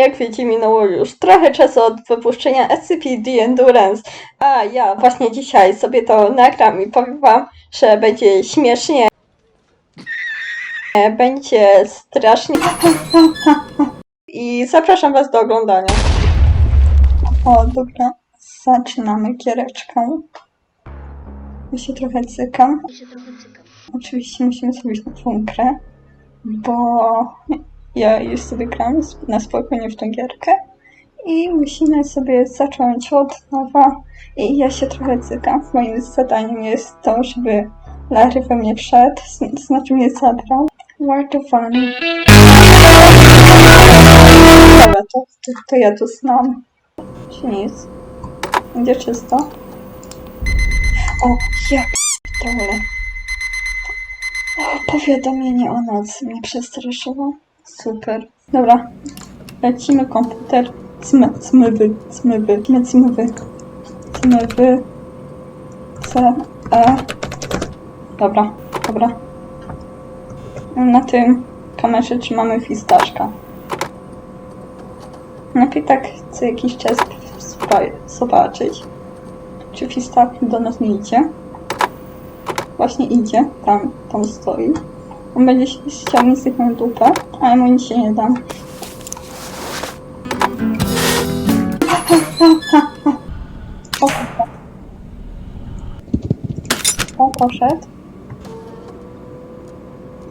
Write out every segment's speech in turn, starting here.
Jak wiecie, minęło już trochę czasu od wypuszczenia SCP-D Endurance, a ja właśnie dzisiaj sobie to nagram i powiem wam, że będzie śmiesznie, będzie strasznie i zapraszam was do oglądania. O, dobra, zaczynamy giereczkę. Ja się trochę cykam. Ja się trochę cykam. Oczywiście musimy zrobić nową grę, bo ja już sobie gram na spokojnie w tą gierkę i musimy sobie zacząć od nowa i ja się trochę cykam. Moim zadaniem jest to, żeby Larry we mnie wszedł, znaczy mnie zabrał. The funny? Dobra, to, to, to ja tu znam. Czy nic? Będzie czysto? O, ja p***dolę. Powiadomienie o nocy mnie przestraszyło. Super. Dobra. Lecimy komputer. Smy, smywy, smywy, smywy, smywy. Smywy. C, E. Dobra, dobra. Na tym kamerze trzymamy fistaszka. Najpierw tak co jakiś czas zobaczyć, czy fistak do nas nie idzie. Właśnie idzie, tam, tam stoi. On będzie się ściągnąć z moją dupę, ale mu nic się nie da. O, o poszedł.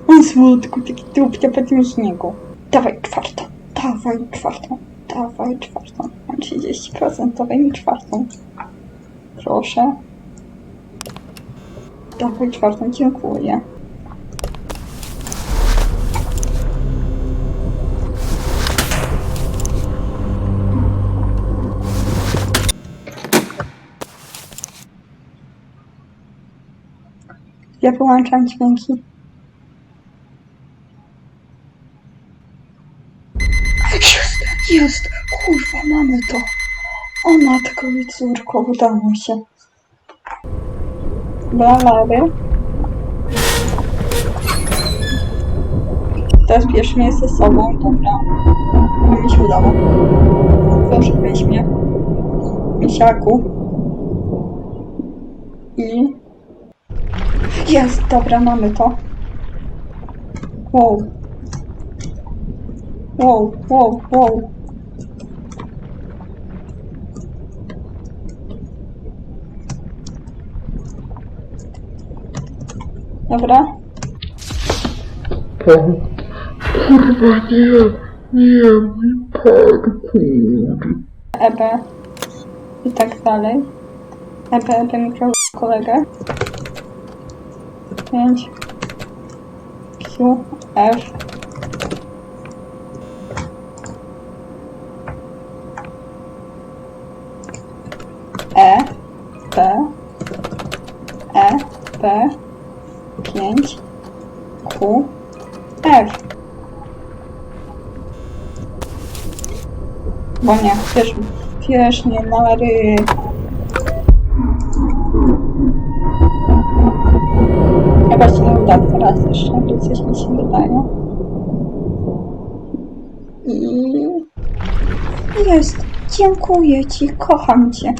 On słodko, taki dupcia po tym śniegu. Dawaj czwartą, dawaj czwartą, dawaj czwartą. Mam 30%, dawaj mi czwartą. Proszę. Dawaj czwartą, dziękuję. Ja wyłączam dźwięki. Jest, jest, kurwa, mamy to. O matko i córko, udało się. Balary. Teraz bierz mnie ze sobą, dobra. No mi się udało. Proszę, weź mnie. Misiaku. I... Jest, dobra, mamy to. Wow. Wow, wow, wow. Dobra. Kurwa nie, nie, mój parkour. EB i tak dalej. EB, EB mikro kolegę. 5 Q, F E, P, E, P, 5 Q, F. Bo nie, wiesz, wiesz, nie, Mary. Chyba się nie uda teraz jeszcze, coś mi się wydaje. I... Jest, dziękuję ci, kocham cię.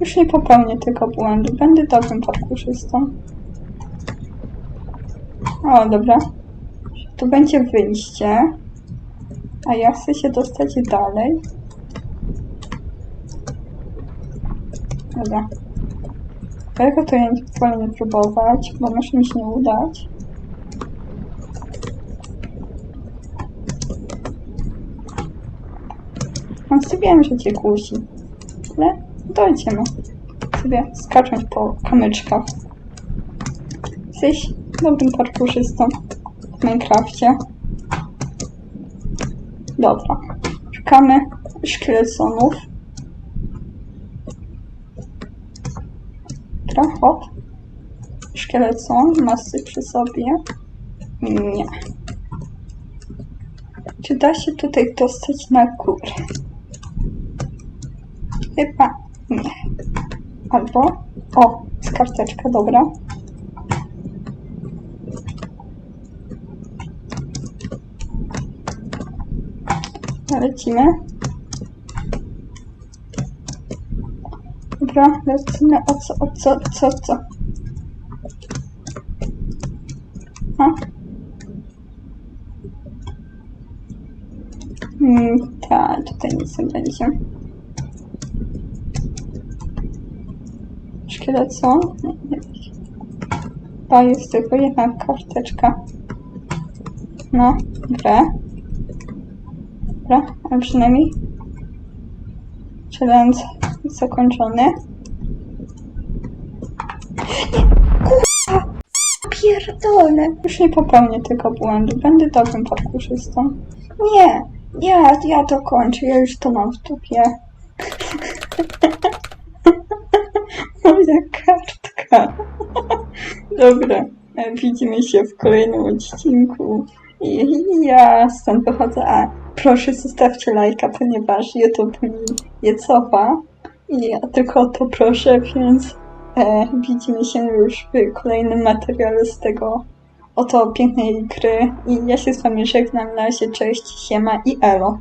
Już nie popełnię tego błędu, będę dobrym parkurzystą. O, dobra. Tu będzie wyjście. A ja chcę się dostać dalej. Dobra. Tego to ja nie wolę próbować, bo może mi się nie udać. On sobie wiem, że cię kusi. Ale dojdziemy. Sobie skacząc po kamyczkach. Jesteś dobrym parkurzystą w Minecrafcie. Dobra. Szukamy szkielesonów. elektra, hop. Szkielet masy przy sobie. Nie. Czy da się tutaj dostać na górę? Chyba nie. Albo... O, z karteczka, dobra. Lecimy. Dobra, lecimy. O co, o co, co, co? A? Hmm, tak, tutaj nic nie będzie. Szkielet co? To jest tylko jedna karteczka. No, dobra. Dobra, a przynajmniej challenge zakończony. Kurwa! Pierdolę! Już nie popełnię tego błędu. Będę dobrym parkurzystą. Nie! Ja, ja to kończę. Ja już to mam w dupie. Moja kartka. Dobra, e, widzimy się w kolejnym odcinku. Ja stąd wychodzę. A proszę zostawcie lajka, ponieważ YouTube mi je cofa. Ja tylko o to proszę, więc e, widzimy się już w kolejnym materiale z tego oto pięknej gry. I ja się z wami żegnam. Na razie, cześć, siema i elo.